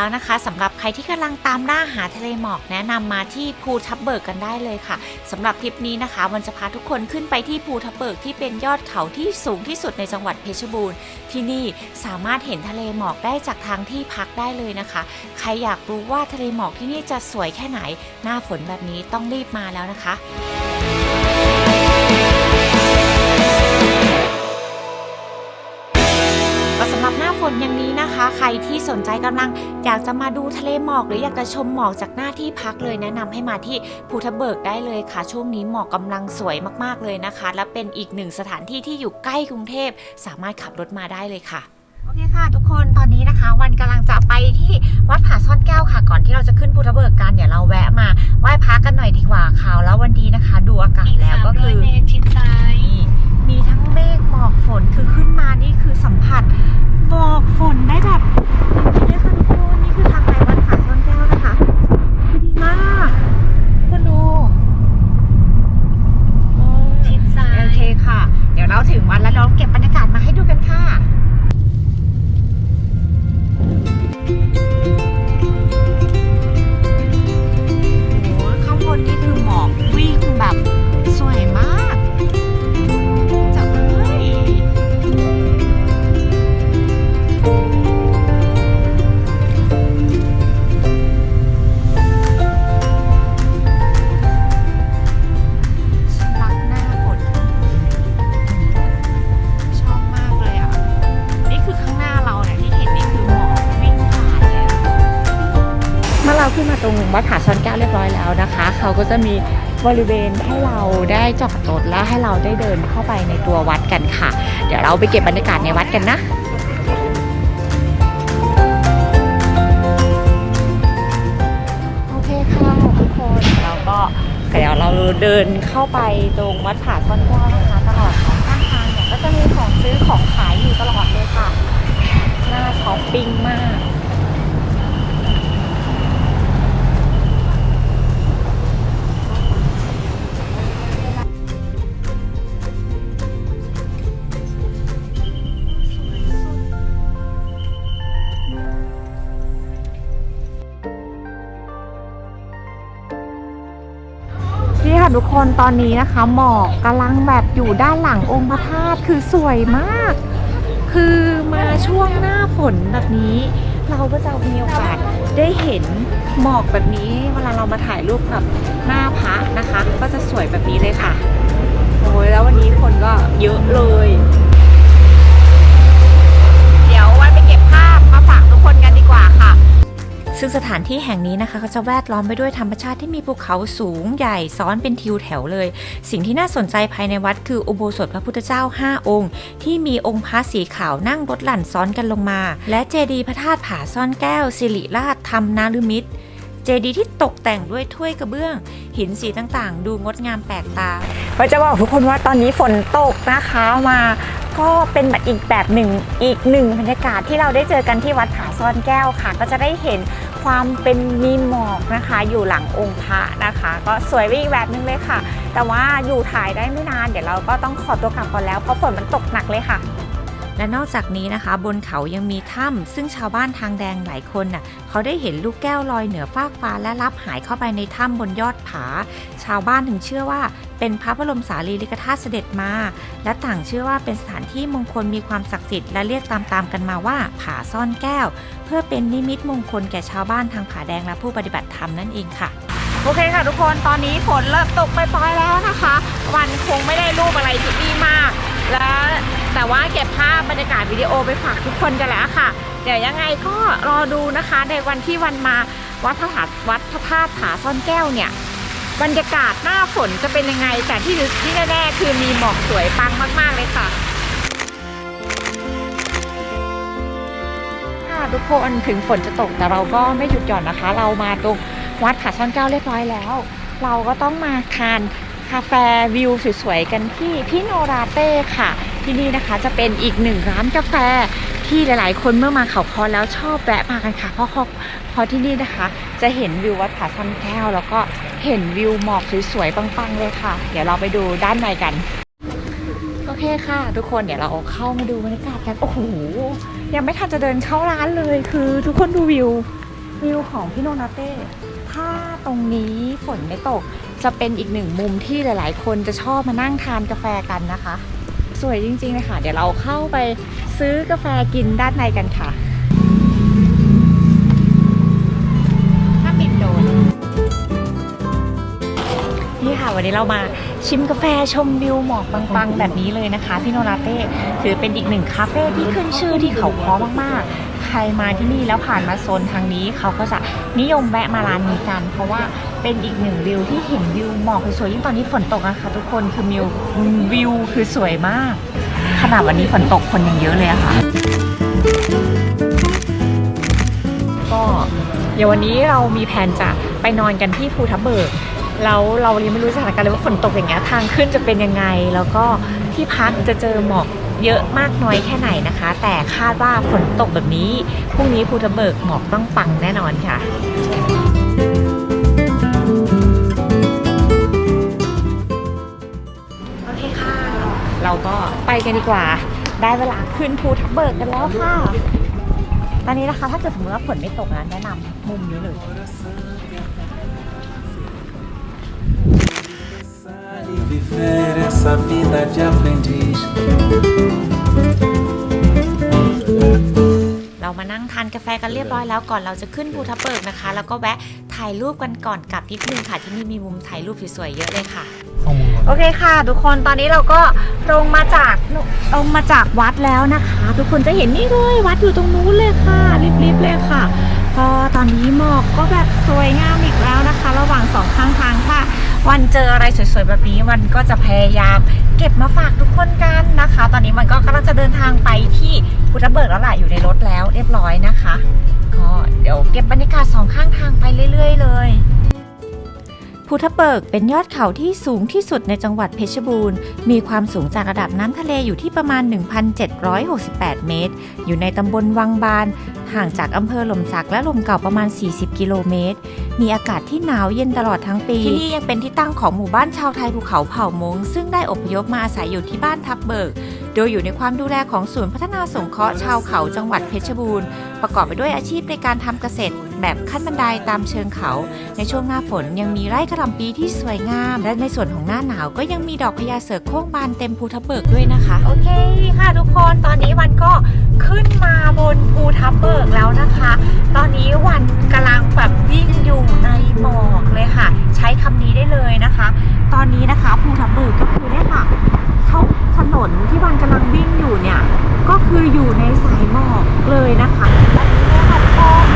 แล้วนะคะสำหรับใครที่กำลังตามล่าหาทะเลหมอกแนะนำมาที่ภูทับเบิกกันได้เลยค่ะสำหรับทริปนี้นะคะวันจะพาทุกคนขึ้นไปที่ภูทับเบิกที่เป็นยอดเขาที่สูงที่สุดในจังหวัดเพชรบูรณ์ ที่นี่สามารถเห็นทะเลหมอกได้จากทางที่พักได้เลยนะคะ ใครอยากรู้ว่าทะเลหมอกที่นี่จะสวยแค่ไหน หน้าฝนแบบนี้ต้องรีบมาแล้วนะคะ ใครที่สนใจกำลังอยากจะมาดูทะเลหมอก หรืออยากจะชมหมอกจากหน้าที่พักเลย แนะนำให้มาที่ภูทับเบิกได้เลยค่ะ ช่วงนี้หมอกกำลังสวยมากๆเลยนะคะ และเป็นอีกหนึ่งสถานที่ที่อยู่ใกล้กรุงเทพ สามารถขับรถมาได้เลยค่ะโอเคค่ะ ทุกคนตอนนี้นะคะ วันกำลังจะไปที่วัดผาซ่อนแก้วค่ะ ก่อนที่เราจะขึ้นภูทับเบิกกันเดี๋ยวเราแวะมาไหว้พระกันหน่อยดีกว่าค่ะแล้ววันดีนะคะ ดูอากาศแล้วก็คือเมตรชิดซ้ายนี่มีทั้งเมฆหมอกฝนคือขึ้นมานี่คือสัมผัสหมอกฝนได้แบบนี่ค่ะทุกคนนี่คือทางไปวัดผาซ่อนแก้วนะคะคือดีมากคุณดูอืมชิดซ้ายโอเคค่ะ เดี๋ยวเราถึงวัดแล้วเราเก็บบรรยากาศมาให้ดูกันค่ะโอ้โหข้างบนนี่คือหมอกวิ่งแบบ บริเวณให้เราได้จอดรถและให้เราได้เดินเข้าไปในตัววัดกันค่ะ เดี๋ยวเราไปเก็บบรรยากาศในวัดกันนะโอเคค่ะทุกคนเราก็เดี๋ยวเราเดินเข้าไปตรงวัดผาซ่อนแก้วนะคะตลอดสองข้างทางเนี่ยก็จะมีของซื้อของขายอยู่ตลอดเลยค่ะน่าช้อปปิ้งมาก ทุกคนตอนนี้นะคะ หมอกกำลังแบบอยู่ด้านหลังองค์พระธาตุคือสวยมาก คือมาช่วงหน้าฝนแบบนี้ เราก็จะมีโอกาสได้เห็นหมอกแบบนี้เวลาเรามาถ่ายรูปกับหน้าพระนะคะ ก็จะสวยแบบนี้เลยค่ะโอ้ยแล้ววันนี้คนก็เยอะเลย ซึ่งสถานที่แห่งนี้นะคะก็จะแวดล้อมไปด้วยธรรมชาติที่มีภูเขาสูงใหญ่ซ้อนเป็นทิวแถวเลย สิ่งที่น่าสนใจภายในวัดคืออุโบสถพระพุทธเจ้า 5 องค์ ที่มีองค์พระสีขาวนั่งรถหลั่นซ้อนกันลงมา และเจดีย์พระธาตุผาซ่อนแก้ว สิริราชธรรมนารุมิตร เจดีย์ที่ตกแต่งด้วยถ้วยกระเบื้อง หินสีต่างๆ ดูงดงามแปลกตาก็จะบอกทุกคนว่าตอนนี้ฝนตกนะคะมาก็เป็นแบบอีกแบบหนึ่งอีกหนึ่งบรรยากาศที่เราได้เจอกันที่วัดผาซ่อนแก้วค่ะ ก็จะได้เห็นความเป็นมีหมอกนะคะ อยู่หลังองค์พระนะคะ ก็สวยไปอีกแบบนึงเลยค่ะ แต่ว่าอยู่ถ่ายได้ไม่นาน เดี๋ยวเราก็ต้องขอตัวกลับก่อนแล้วเพราะฝนมันตกหนักเลยค่ะ และนอกจากนี้นะคะ บนเขายังมีถ้ำซึ่งชาวบ้านทางแดงหลายคนน่ะเขาได้เห็นลูกแก้วลอยเหนือฟากฟ้าและลับหายเข้าไปในถ้ำบนยอดผา ชาวบ้านถึงเชื่อว่าเป็นพระบรมสารีริกธาตุเสด็จมา และต่างเชื่อว่าเป็นสถานที่มงคลมีความศักดิ์สิทธิ์และเรียกตามๆกันมาว่าผาซ่อนแก้ว เพื่อเป็นนิมิตมงคลแก่ชาวบ้านทางผาแดงและผู้ปฏิบัติธรรมนั่นเองค่ะโอเคค่ะทุกคนตอนนี้ฝนเริ่มตกไปปล่อยๆแล้วนะคะ วันคงไม่ได้รูปอะไรที่ดีมาก แล้วแต่ว่าเก็บภาพบรรยากาศวิดีโอไปฝากทุกคนกันแล้วค่ะ เดี๋ยวยังไงก็รอดูนะคะในวันที่วันมาวัดพระธาตุวัดพระธาตุผาซ่อนแก้วเนี่ยบรรยากาศหน้าฝนจะเป็นยังไง แต่ที่ที่แน่ๆคือมีหมอกสวยปังมากๆเลยค่ะค่ะทุกคนถึงฝนจะตกแต่เราก็ไม่หยุดหย่อนนะคะ เรามาตรงวัดผาซ่อนแก้วเรียบร้อยแล้ว เราก็ต้องมาทาน คาเฟ่วิวสวยๆกันที่พี่โนราเต้ค่ะ ที่นี่นะคะจะเป็นอีกหนึ่งร้านกาแฟที่หลายๆ คนเมื่อมาเขาคอแล้วชอบแวะมากันค่ะ เพราะเพราะที่นี่นะคะ จะเห็นวิววัดผาซ่อนแก้ว แล้วก็เห็นวิวหมอกสวยๆปังๆเลยค่ะ เดี๋ยวเราไปดูด้านในกันโอเคค่ะ ทุกคนเดี๋ยวเราเข้ามาดูบรรยากาศกันโอ้โหยังไม่ทันจะเดินเข้าร้านเลยคือทุกคนดูวิววิวของพี่โนนาเต้ ถ้าตรงนี้ฝนไม่ตก จะเป็นอีกหนึ่งมุมที่หลาย ๆ คนจะชอบมานั่งทานกาแฟกันนะคะ สวยจริงๆเลยค่ะ เดี๋ยวเราเข้าไปซื้อกาแฟกินด้านในกันค่ะถ้าปิดโดนนี่ค่ะวันนี้เรามาชิมกาแฟชมวิวหมอกปังๆ แบบนี้เลยนะคะพี่โนราเต้ถือเป็นอีกหนึ่งคาเฟ่ที่ขึ้นชื่อที่เขาค้อมากๆ ใครมาที่นี่แล้วผ่านมาโซนทางนี้เขาก็จะนิยมแวะมาร้านนี้กัน เพราะว่าเป็นอีกหนึ่งวิวที่เห็นวิวหมอกสวยๆยิ่งตอนนี้ฝนตกนะคะทุกคนคือวิววิวคือสวยมาก ขนาดวันนี้ฝนตกคนยังเยอะเลยอะค่ะ ก็เดี๋ยววันนี้เรามีแผนจะไปนอนกันที่ภูทับเบิกแล้วเรายังไม่รู้สถานการณ์เลยว่าฝนตกอย่างเงี้ยทางขึ้นจะเป็นยังไง แล้วก็ที่พักจะเจอหมอก เยอะมากน้อยแค่ไหนนะคะ แต่คาดว่าฝนตกแบบนี้พรุ่งนี้ภูทับเบิกหมอกต้องปังแน่นอนค่ะโอเคค่ะ เราก็ไปกันดีกว่า ได้เวลาขึ้นภูทับเบิกกันแล้วค่ะ ตอนนี้นะคะถ้าเกิดสมมติว่าฝนไม่ตกนะแนะนำมุมนี้เลย viver essa vida de aprendiz. เรามานั่งทานกาแฟกันเรียบร้อยแล้วก่อนเราจะขึ้นภูทับเบิกนะคะ แล้วก็แวะถ่ายรูปกันก่อนกลับนิดนึงค่ะ ที่นี่มีมุมถ่ายรูปสวยๆเยอะเลยค่ะ โอเคค่ะ ทุกคนตอนนี้เราก็ลงมาจากลงมาจากวัดแล้วนะคะ ทุกคนจะเห็นนี่เลยวัดอยู่ตรงนู้นเลยค่ะริบๆเลยค่ะ ก็ตอนนี้หมอกก็แบบสวยงามอีกแล้วนะคะ ระหว่างสองข้างทางค่ะ วันเจออะไรสวยๆแบบนี้วันก็จะพยายามเก็บมาฝากทุกคนกันนะคะ ตอนนี้มันก็กำลังจะเดินทางไปที่พุทธเบิกแล้วแหละอยู่ในรถแล้วเรียบร้อยนะคะก็เดี๋ยวเก็บบรรยากาศสองข้างทางไปเรื่อย ๆ เลย ภูทับเบิกเป็นยอดเขาที่สูงที่สุดในจังหวัดเพชรบูรณ์ มีความสูงจากระดับน้ำทะเลอยู่ที่ประมาณ 1,768 เมตร อยู่ในตำบลวังบาน ห่างจากอำเภอหล่มสักและลมเก่าประมาณ 40 กิโลเมตร มีอากาศที่หนาวเย็นตลอดทั้งปี ที่นี่ยังเป็นที่ตั้งของหมู่บ้านชาวไทยภูเขาเผ่ามง ซึ่งได้อพยพมาอาศัยอยู่ที่บ้านทับเบิก โดยอยู่ในความดูแลของศูนย์พัฒนาสงเคราะห์ชาวเขาจังหวัดเพชรบูรณ์ ประกอบไปด้วยอาชีพในการทำเกษตร แบบขั้นบันไดตามเชิงเขา ในช่วงหน้าฝนยังมีไร่กระหล่ำปีที่สวยงาม และในส่วนของหน้าหนาวก็ยังมีดอกพญาเสือโคร่งบานเต็มภูทับเบิกด้วยนะคะ โอเคค่ะทุกคนตอนนี้วันก็ขึ้นมาบนภูทับเบิกแล้วนะคะ ตอนนี้วันกำลังแบบวิ่งอยู่ในหมอกเลยค่ะ ใช้คำนี้ได้เลยนะคะ ตอนนี้นะคะภูทับเบิกก็คือเนี่ยค่ะเขาถนนที่วันกำลังวิ่งอยู่เนี่ยก็คืออยู่ในสายหมอกเลยนะคะและนี่เนี่ยค่ะทุกคน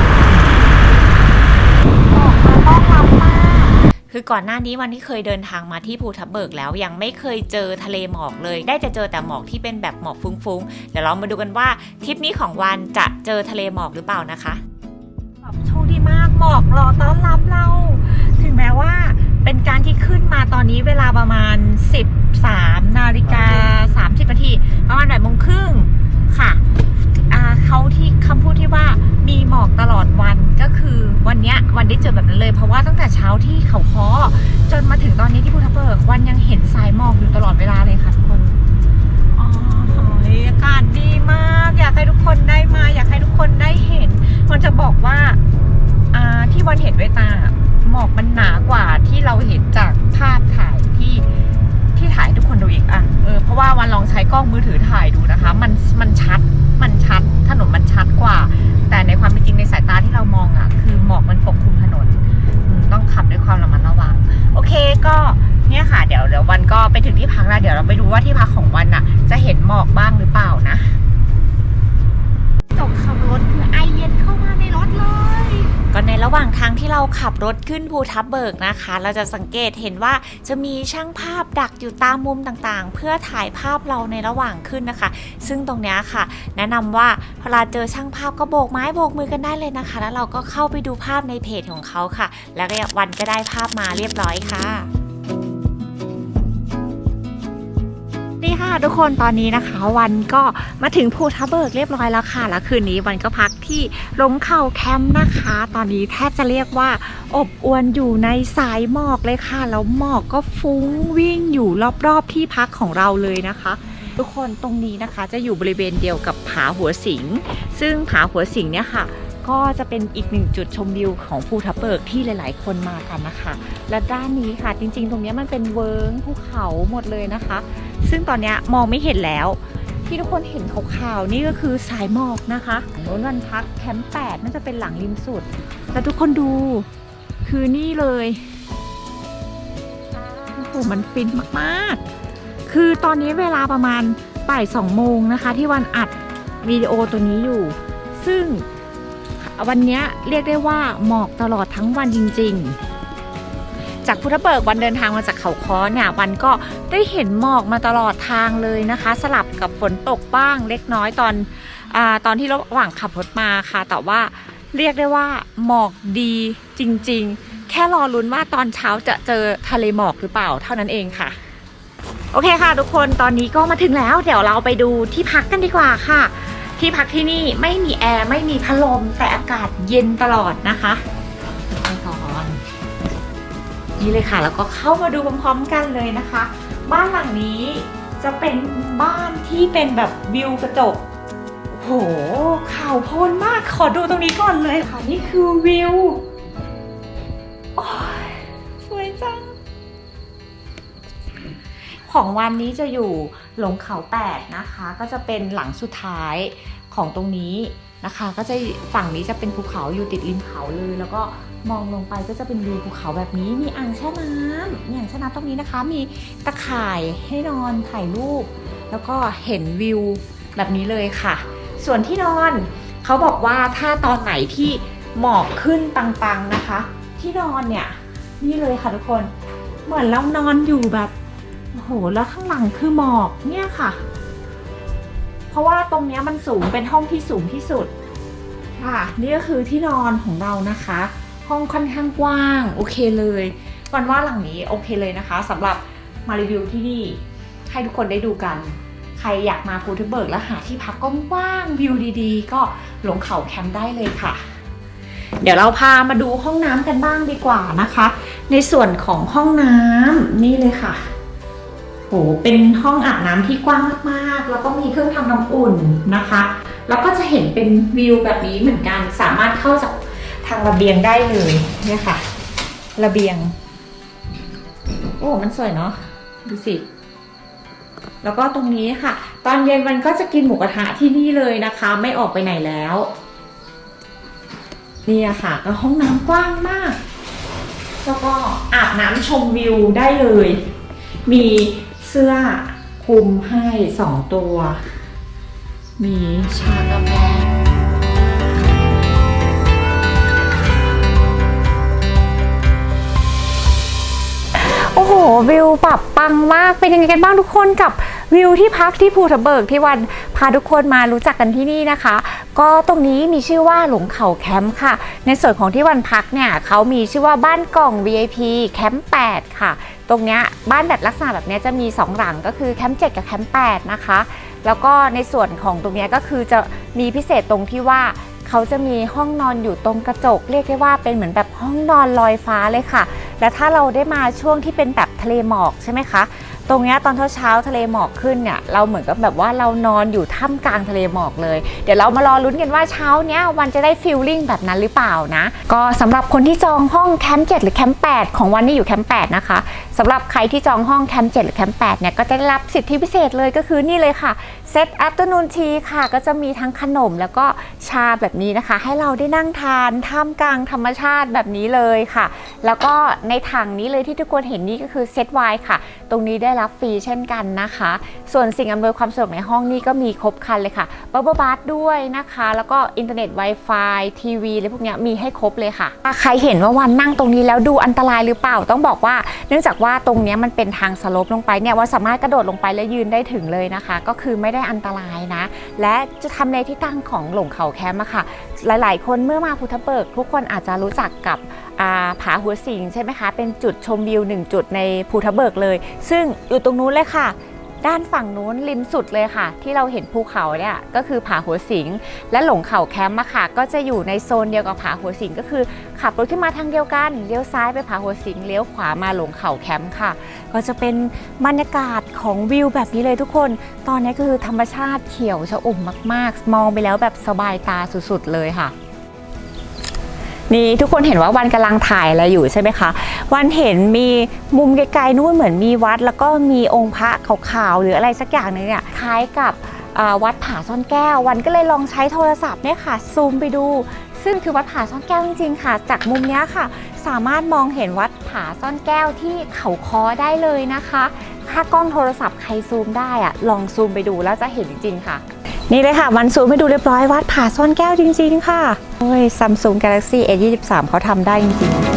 หมอกมาต้อนรับมาก คือก่อนหน้านี้วันที่เคยเดินทางมาที่ภูทับเบิกแล้วยังไม่เคยเจอทะเลหมอกเลย ได้จะเจอแต่หมอกที่เป็นแบบหมอกฟุ้งๆ เดี๋ยวเรามาดูกันว่าทริปนี้ของวันจะเจอทะเลหมอกหรือเปล่านะคะแบบโชคดีมากหมอกรอต้อนรับเรา ถึงแม้ว่าเป็นการที่ขึ้นมาตอนนี้เวลาประมาณ 13นาฬิกา30นาทีประมาณบ่ายโมงครึ่งค่ะอ่าเขาที่คำพูดที่ว่ามีหมอกตลอดวันก็คือวัน เจอแบบนั้นเลย เพราะว่าตั้งแต่เช้าที่เขาคอจนมาถึงตอนนี้ที่ภูทับเบิกวันยังเห็นสายหมอกอยู่ตลอดเวลาเลยค่ะทุกคนอ๋ออากาศดีมาก อยากให้ทุกคนได้มา อยากให้ทุกคนได้เห็น มันจะบอกว่าอ่าที่วันเห็นด้วยตาหมอกมันหนากว่าที่เราเห็นจากภาพถ่ายที่ ที่ถ่ายทุกคนดูอีกอะเออเพราะว่าวันลองใช้กล้องมือถือถ่ายดูนะคะ มันมันชัดมันชัดถนนมันชัดกว่า แต่ในความเป็นจริงในสายตาที่เรามองอะ คือหมอกมันปกคลุมถนนต้องขับด้วยความระมัดระวัง โอเคก็เนี่ยค่ะเดี๋ยวเดี๋ยววันก็ไปถึงที่พักแล้วเดี๋ยวเราไปดูว่าที่พักของวันอะ จะเห็นหมอกบ้างหรือเปล่านะจบคือไอเย็นเข้ามาในรถเลย ก็ ในระหว่างทางที่เราขับรถขึ้นภูทับเบิกนะคะ เราจะสังเกตเห็นว่าจะมีช่างภาพดักอยู่ตามมุมต่างๆ เพื่อถ่ายภาพเราในระหว่างขึ้นนะคะ ซึ่งตรงนี้ค่ะ แนะนำว่าเวลาเจอช่างภาพก็โบกไม้โบกมือกันได้เลยนะคะ แล้วเราก็เข้าไปดูภาพในเพจของเขาค่ะ แล้วก็วันก็ได้ภาพมาเรียบร้อยค่ะ ค่ะทุกคนตอนนี้นะคะ วันก็มาถึงภูทับเบิกเรียบร้อยแล้วค่ะ แล้วคืนนี้วันก็พักที่ลงเขาแคมป์นะคะ ตอนนี้แทบจะเรียกว่า อบอวนอยู่ในสายหมอกเลยค่ะ แล้วหมอกก็ฟุ้งวิ่งอยู่รอบๆที่พักของเราเลยนะคะทุกคนตรงนี้นะคะจะอยู่บริเวณเดียวกับผาหัวสิง ซึ่งผาหัวสิงเนี่ยค่ะ ก็จะเป็นอีกหนึ่งจุดชมวิวของภูทับเบิกที่หลาย ๆ คนมากันนะคะ และด้านนี้ค่ะจริง ๆ ตรงนี้มันเป็นเวิร์งภูเขาหมดเลยนะคะ ซึ่งตอนนี้มองไม่เห็นแล้ว ที่ทุกคนเห็นขาวๆนี่ก็คือสายหมอกนะคะโน้นวันพักแคมป์แปดน่าจะเป็นหลังริมสุดแต่ทุกคนดูคือนี่เลยโอ้โหมันฟินมากๆ คือตอนนี้เวลาประมาณบ่ายสองโมงนะคะ ที่วันอัดวิดีโอตัวนี้อยู่ ซึ่งวันนี้เรียกได้ว่าหมอกตลอดทั้งวันจริง ๆ จากพุทธเบิกวันเดินทางมาจากเขาค้อเนี่ยวันก็ได้เห็นหมอกมาตลอดทางเลยนะคะ สลับกับฝนตกบ้างเล็กน้อยตอนอตอนที่ระหว่างขับรถมาค่ะ แต่ว่าเรียกได้ว่าหมอกดีจริง ๆ แค่รอลุ้นว่าตอนเช้าจะเจอทะเลหมอกหรือเปล่าเท่านั้นเองค่ะ โอเคค่ะ ทุกคนตอนนี้ก็มาถึงแล้ว เดี๋ยวเราไปดูที่พักกันดีกว่าค่ะ ที่พักที่นี่ไม่มีแอร์ไม่มีพัดลมแต่อากาศเย็นตลอดนะคะ นี่เลยค่ะ แล้วก็เข้ามาดูพร้อมๆกันเลยนะคะ บ้านหลังนี้จะเป็นบ้านที่เป็นแบบวิวกระจกโอ้โหข่าวโพลนมาก ขอดูตรงนี้ก่อนเลยค่ะ นี่คือวิวโอ้ยสวยจัง ของวันนี้จะอยู่หลงเขาแปดนะคะ ก็จะเป็นหลังสุดท้ายของตรงนี้นะคะ ก็จะฝั่งนี้จะเป็นภูเขาอยู่ติดริมเขาเลย แล้วก็ มองลงไปก็จะเป็นวิวภูเขาแบบนี้ มีอ่างแช่น้ำมีอ่างแช่น้ำตรงนี้นะคะ มีตะข่ายให้นอนถ่ายรูป แล้วก็เห็นวิวแบบนี้เลยค่ะ ส่วนที่นอนเขาบอกว่าถ้าตอนไหนที่หมอกขึ้นปังๆนะคะ ที่นอนเนี่ยนี่เลยค่ะทุกคน เหมือนเรานอนอยู่แบบโอ้โหแล้วข้างหลังคือหมอกเนี่ยค่ะ เพราะว่าตรงนี้มันสูงเป็นห้องที่สูงที่สุดค่ะนี่ก็คือที่นอนของเรานะคะ ห้องค่อนข้างกว้าง โอเคเลยวันว่าหลังนี้โอเคเลยนะคะสำหรับมารีวิวที่นี่ให้ทุกคนได้ดูกัน ใครอยากมาภูทับเบิกแล้วหาที่พักก็ว่างวิวดีๆ ก็หลงเขาแคมป์ได้เลยค่ะ เดี๋ยวเราพามาดูห้องน้ำกันบ้างดีกว่านะคะ ในส่วนของห้องน้ำนี่เลยค่ะโหเป็นห้องอาบน้ำที่กว้างมากๆ แล้วก็มีเครื่องทำน้ำอุ่นนะคะ แล้วก็จะเห็นเป็นวิวแบบนี้เหมือนกัน สามารถเข้าจากางระเบียงได้เลยเนี่ยค่ะ ระเบียง โอ้ มันสวยเนาะดูสิ แล้วก็ตรงนี้ค่ะ ตอนเย็นมันก็จะกินหมูกระทะที่นี่เลยนะคะ ไม่ออกไปไหนแล้วนี่ค่ะก็ห้องน้ำกว้างมาก แล้วก็อาบน้ำชมวิวได้เลย มีเสื้อคลุมให้สองตัว มีชากาแฟ วิวปรับปังมาก เป็นยังไงกันบ้างทุกคนกับวิวที่พักที่ภูทับเบิกที่วันพาทุกคนมารู้จักกันที่นี่นะคะ ก็ตรงนี้มีชื่อว่าหลงเขาแคมป์ค่ะ ในส่วนของที่วันพักเนี่ยเขามีชื่อว่าบ้านกล่อง VIP แคมป์8ค่ะ ตรงเนี้ยบ้านแบบลักษณะแบบเนี้ยจะมี 2 หลังก็คือแคมป์7กับแคมป์8นะคะ แล้วก็ในส่วนของตรงเนี้ยก็คือจะมีพิเศษตรงที่ว่า เขาจะมีห้องนอนอยู่ตรงกระจก เรียกได้ว่าเป็นเหมือนแบบห้องนอนลอยฟ้าเลยค่ะ และถ้าเราได้มาช่วงที่เป็นแบบทะเลหมอกใช่ไหมคะ ตรงเนี้ยตอนเช้าๆทะเลหมอกขึ้นเนี่ยเราเหมือนกับแบบว่าเรานอนอยู่ท่ามกลางทะเลหมอกเลย เดี๋ยวเรามารอลุ้นกันว่าเช้าเนี้ยวันจะได้ฟีลลิ่งแบบนั้นหรือเปล่านะ ก็สำหรับคนที่จองห้องแคมป์7หรือแคมป์8ของวันนี้อยู่แคมป์8นะคะสำหรับใครที่จองห้องแคมป์7หรือแคมป์8เนี่ยก็จะได้รับสิทธิพิเศษเลยก็คือนี่เลยค่ะเซต afternoon tea ค่ะ ก็จะมีทั้งขนมแล้วก็ชาแบบนี้นะคะ ให้เราได้นั่งทานท่ามกลางธรรมชาติแบบนี้เลยค่ะ แล้วก็ในถังนี้เลยที่ทุกคนเห็นนี่ก็คือเซตไวน์ค่ะ ตรงนี้ได้รับฟรีเช่นกันนะคะ ส่วนสิ่งอำนวยความสะดวกในห้องนี่ก็มีครบครันเลยค่ะบับเบิลบัสด้วยนะคะ แล้วก็อินเทอร์เน็ต Wi-Fi ทีวีอะไรพวกนี้มีให้ครบเลยค่ะถ้าใครเห็นว่าวันนั่งตรงนี้แล้วดูอันตรายหรือเปล่าต้องบอกว่า เนื่องจากว่าตรงนี้มันเป็นทางสโลปลงไปเนี่ยว่าสามารถกระโดดลงไปและยืนได้ถึงเลยนะคะ ก็คือไม่ได้อันตรายนะ และจะทำในที่ตั้งของหลงเขาแคมป์อะค่ะ หลายๆ คนเมื่อมาภูทับเบิก ทุกคนอาจจะรู้จักกับาผาหัวสิงใช่ไหมคะ เป็นจุดชมวิวหนึ่งจุดในภูทับเบิกเลย ซึ่งอยู่ตรงนู้นเลยค่ะ ด้านฝั่งนู้นริมสุดเลยค่ะ ที่เราเห็นภูเขาเนี่ยก็คือผาหัวสิง และหลงเขาแคมป์ค่ะ ก็จะอยู่ในโซนเดียวกับผาหัวสิง ก็คือขับรถขึ้นมาทางเดียวกันเลี้ยวซ้ายไปผาหัวสิงเลี้ยวขวามาหลงเขาแคมป์ค่ะ ก็จะเป็นบรรยากาศของวิวแบบนี้เลยทุกคน ตอนนี้ก็คือธรรมชาติเขียวชอุ่มมากๆ มองไปแล้วแบบสบายตาสุดๆเลยค่ะ นี่ทุกคนเห็นว่าวันกำลังถ่ายอะไรอยู่ใช่ไหมคะ วันเห็นมีมุมไกลๆนู่นเหมือนมีวัด แล้วก็มีองค์พระขาวๆหรืออะไรสักอย่างหนึงเนี่ยคล้ายกับวัดผาซ่อนแก้ว วันก็เลยลองใช้โทรศัพท์เนี่ยค่ะซูมไปดู ซึ่งคือวัดผาซ่อนแก้วจริงๆค่ะ จากมุมเนี้ยค่ะ สามารถมองเห็นวัดผาซ่อนแก้วที่เขาคอได้เลยนะคะ ถ้ากล้องโทรศัพท์ใครซูมได้อะลองซูมไปดูแล้วจะเห็นจริงๆค่ะ นี่เลยค่ะมันซูมให้ดูเรียบร้อยวัดผาซ่อนแก้วจริง ๆ ค่ะโอ้ยซัมซุงกาแล็กซี่ A23 เขาทำได้จริง ๆ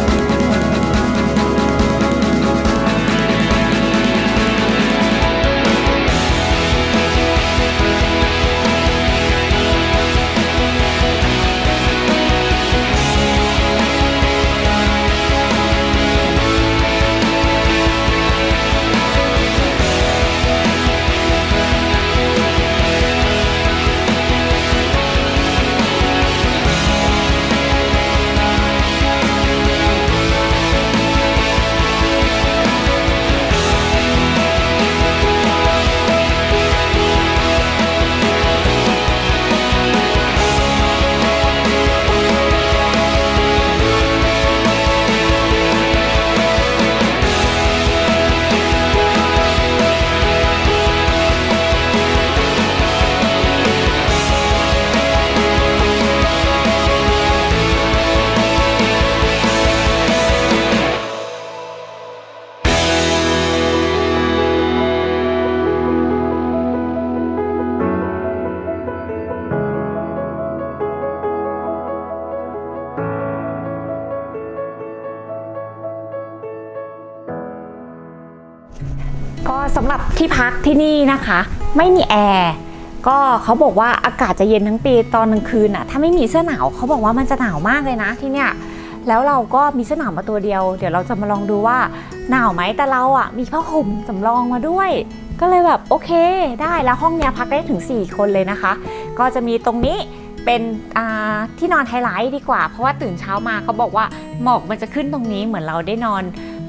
นะคะ ไม่มีแอร์ก็เขาบอกว่าอากาศจะเย็นทั้งปีตอนกลางคืนอะถ้าไม่มีเสื้อหนาวเขาบอกว่ามันจะหนาวมากเลยนะที่เนี่ยแล้วเราก็มีเสื้อหนาวมาตัวเดียว เดี๋ยวเราจะมาลองดูว่าหนาวไหมแต่เราอะมีผ้าห่มสำรองมาด้วย ก็เลยแบบโอเค ได้แล้วห้องเนี้ยพักได้ถึง 4 คนเลยนะคะ ก็จะมีตรงนี้เป็นที่นอนไฮไลท์ดีกว่า เพราะว่าตื่นเช้ามาเขาบอกว่าหมอกมันจะขึ้นตรงนี้เหมือนเราได้นอน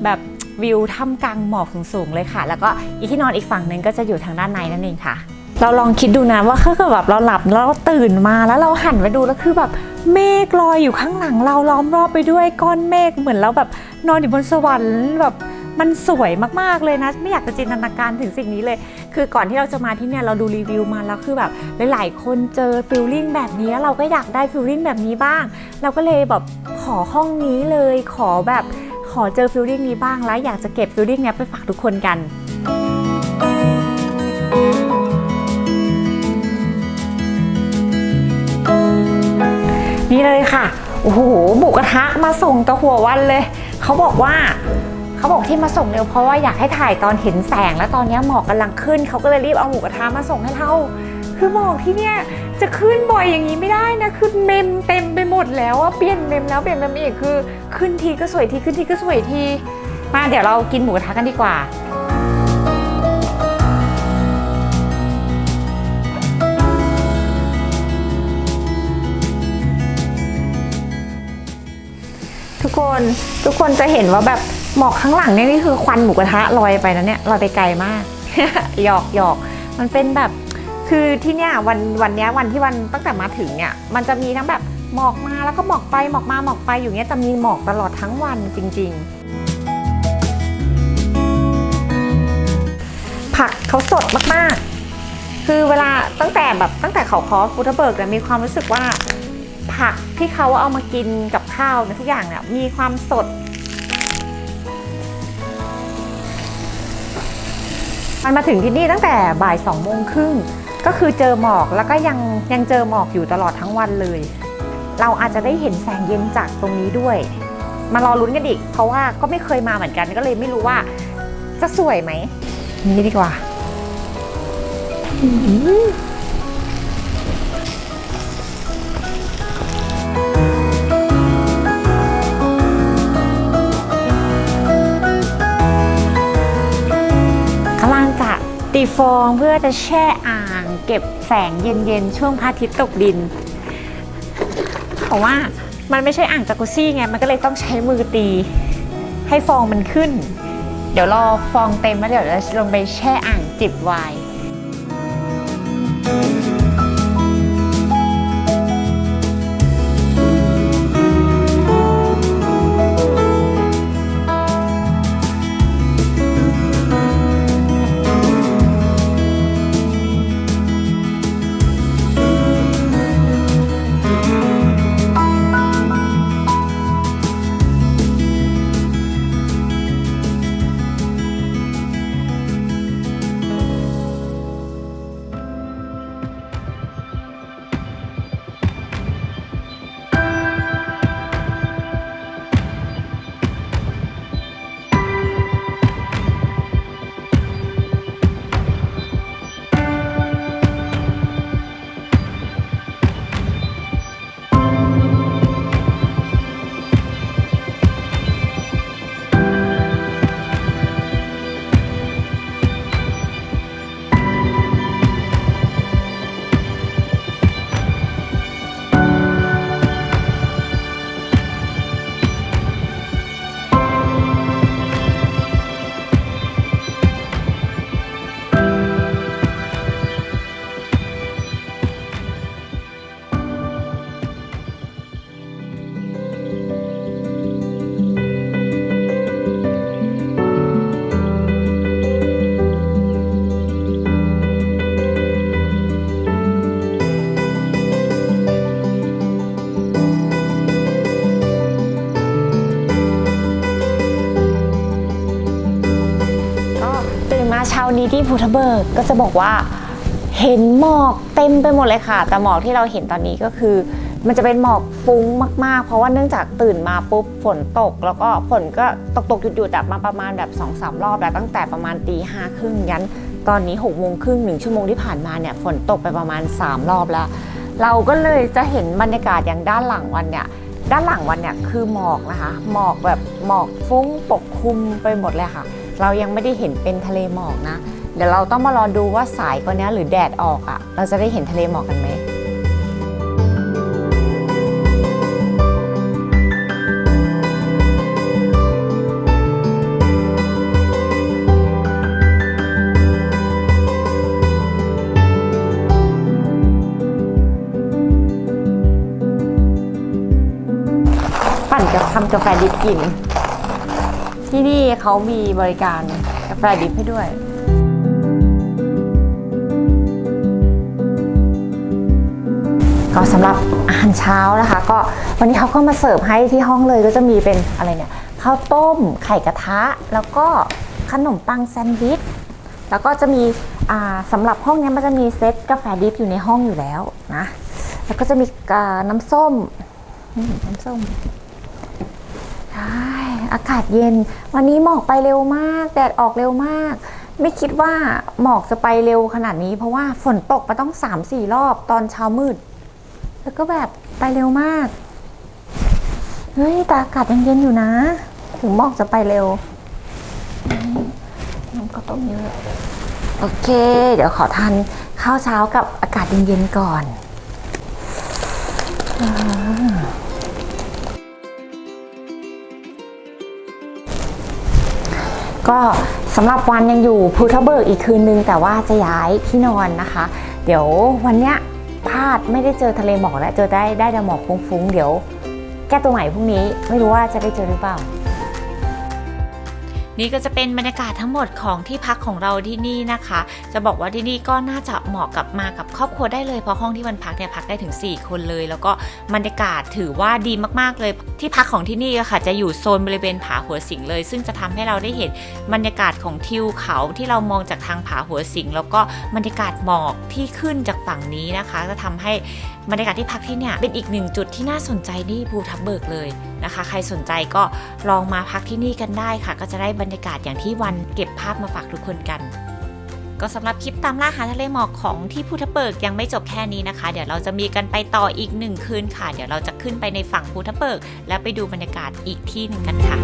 แบบ วิวถ้ำกลางหมอกสูงๆเลยค่ะ แล้วก็อีที่นอนอีกฝั่งหนึ่งก็จะอยู่ทางด้านในนั่นเองค่ะ เราลองคิดดูนะว่าถ้าเกิดแบบเราหลับแล้วเราตื่นมาแล้วเราหันไปดูแล้วคือแบบเมฆลอยอยู่ข้างหลังเราล้อมรอบไปด้วยก้อนเมฆเหมือนเราแบบนอนอยู่บนสวรรค์แบบมันสวยมากๆเลยนะ ไม่อยากจะจินตนาการถึงสิ่งนี้เลย คือก่อนที่เราจะมาที่เนี่ยเราดูรีวิวมาแล้วคือแบบหลายๆคนเจอฟิลลิ่งแบบนี้แล้วเราก็อยากได้ฟิลลิ่งแบบนี้บ้าง เราก็เลยแบบขอห้องนี้เลยขอแบบ ขอเจอฟิลลิ่งนี้บ้างแล้วอยากจะเก็บฟิลลิ่งเนี้ยไปฝากทุกคนกันนี่เลยค่ะ โอ้โหหมูกระทะมาส่งตะหัววันเลย เขาบอกว่า เขาบอกที่มาส่งเร็วเพราะว่าอยากให้ถ่ายตอนเห็นแสง แล้วตอนนี้หมอกกำลังขึ้น เขาก็เลยรีบเอาหมูกระทะมาส่งให้เรา คือหมอกที่เนี่ยจะขึ้นบ่อยอย่างนี้ไม่ได้นะ คือเมมเต็มไปหมดแล้วอะเปลี่ยนเมมแล้วเปลี่ยนเมมอีกคือ ขึ้นทีก็สวยทีขึ้นทีก็สวยที มาเดี๋ยวเรากินหมูกระทะกันดีกว่าทุกคนทุกคนจะเห็นว่าแบบหมอกข้างหลังเนี่ยนี่คือควันหมูกระทะลอยไปนะเนี่ยลอยไปไกลมาก หยอกหยอกมันเป็นแบบ คือที่เนี่ยวันวันเนี้ยวันที่วันตั้งแต่มาถึงเนี่ย มันจะมีทั้งแบบ หมอกมาแล้วก็หมอกไปหมอกมาหมอกไปอยู่เนี้ยจะมีหมอกตลอดทั้งวันจริง ๆ ผักเขาสดมากๆ คือเวลาตั้งแต่แบบตั้งแต่เขาคอฟูทเบิร์กเนี่ยมีความรู้สึกว่า ผักที่เขาเอามากินกับข้าวเนี่ยทุกอย่างเนี่ยมีความสดมันมาถึงที่นี่ตั้งแต่บ่ายสองโมงครึ่งก็คือเจอหมอกแล้วก็ยังยังเจอหมอกอยู่ตลอดทั้งวันเลย เราอาจจะได้เห็นแสงเย็นจากตรงนี้ด้วย มารอลุ้นกันอีก เพราะว่าก็ไม่เคยมาเหมือนกันก็เลยไม่รู้ว่า จะสวยไหมนี่ดีกว่ากำลังจะตีฟองเพื่อจะแช่อ่าง เก็บแสงเย็นๆ ช่วงพระอาทิตย์ตกดิน เพราะว่ามันไม่ใช่อ่างจากุซี่ไง มันก็เลยต้องใช้มือตี ให้ฟองมันขึ้น เดี๋ยวรอฟองเต็มแล้วเดี๋ยวจะลงไปแช่อ่างจิบไวน์ ที่ภูทับเบิกก็จะบอกว่าเห็นหมอกเต็มไปหมดเลยค่ะ แต่หมอกที่เราเห็นตอนนี้ก็คือ มันจะเป็นหมอกฟุ้งมากๆ เพราะว่าเนื่องจากตื่นมาปุ๊บฝนตก แล้วก็ฝนก็ตกตกๆหยุดๆอะมาประมาณแบบ2อสรอบแล้วตั้งแต่ประมาณตีห้าครึ่งยันตอนนี้6กโมงครึ่งหนึ่งชั่วโมงที่ผ่านมาเนี่ยฝนตกไปประมาณ 3 รอบแล้ว เราก็เลยจะเห็นบรรยากาศอย่างด้านหลังวันเนี่ยด้านหลังวันเนี่ยคือหมอกนะคะหมอกแบบหมอกฟุ้งปกคลุมไปหมดเลยค่ะ เรายังไม่ได้เห็นเป็นทะเลหมอกนะ เดี๋ยวเราต้องมารอดูว่าสายกว่านี้หรือแดดออกอะ่ะ เราจะได้เห็นทะเลหมอกกันไหมปั่นกับทำกาแฟดิบกิน ที่นี่เขามีบริการกาแฟดิบให้ด้วย ก็สำหรับอาหารเช้านะคะ ก็วันนี้เขาก็มาเสิร์ฟให้ที่ห้องเลยก็จะมีเป็นอะไรเนี่ยข้าวต้มไข่กระทะ แล้วก็ขนมปังแซนด์วิชแล้วก็จะมีอ่าสำหรับห้องนี้มันจะมีเซตกาแฟดิฟอยู่ในห้องอยู่แล้วนะแล้วก็จะมีน้ำส้มน้ำส้มใช่อากาศเย็น วันนี้หมอกไปเร็วมาก แดดออกเร็วมาก ไม่คิดว่าหมอกจะไปเร็วขนาดนี้ เพราะว่าฝนตกมาต้อง3าสี่รอบตอนเช้ามืด แล้วก็แบบไปเร็วมาก เฮ้ยแต่อากาศยังเย็นอยู่นะ ถึงหมอกจะไปเร็วน้ำก็ต้มเยอะ โอเค เดี๋ยวขอทานข้าวเช้ากับอากาศเย็นๆก่อนก็สำหรับวันยังอยู่ภูทเบิกอีกคืนนึง แต่ว่าจะย้ายที่นอนนะคะ เดี๋ยววันเนี้ย พลาดไม่ได้เจอทะเลหมอกแล้วเจอได้ได้แต่หมอกฟุ้งๆ เดี๋ยว แก้ตัวใหม่พรุ่งนี้ ไม่รู้ว่าจะได้เจอหรือเปล่า นี่ก็จะเป็นบรรยากาศทั้งหมดของที่พักของเราที่นี่นะคะ จะบอกว่าที่นี่ก็น่าจะเหมาะกับมากับครอบครัวได้เลยเพราะห้องที่มันพักเนี่ยพักได้ถึง 4 คนเลย แล้วก็บรรยากาศถือว่าดีมากๆเลย ที่พักของที่นี่ค่ะ จะอยู่โซนบริเวณผาหัวสิงเลย ซึ่งจะทำให้เราได้เห็นบรรยากาศของทิวเขาที่เรามองจากทางผาหัวสิงแล้วก็บรรยากาศหมอกที่ขึ้นจากฝั่งนี้นะคะ จะทำให้บรรยากาศที่พักที่เนี่ยเป็นอีกหนึ่งจุดที่น่าสนใจที่ภูทับเบิกเลยนะคะ ใครสนใจก็ลองมาพักที่นี่กันได้ค่ะ ก็จะได้บรรรยากาศอย่างที่วันเก็บภาพมาฝากทุกคนกัน ก็สำหรับคลิปตามล่าหาทะเลหมอกของที่ภูทะเบิกยังไม่จบแค่นี้นะคะ เดี๋ยวเราจะมีกันไปต่ออีกหนึ่งคืนค่ะ เดี๋ยวเราจะขึ้นไปในฝั่งภูทะเบิก แล้วไปดูบรรยากาศอีกที่หนึ่งกันค่ะ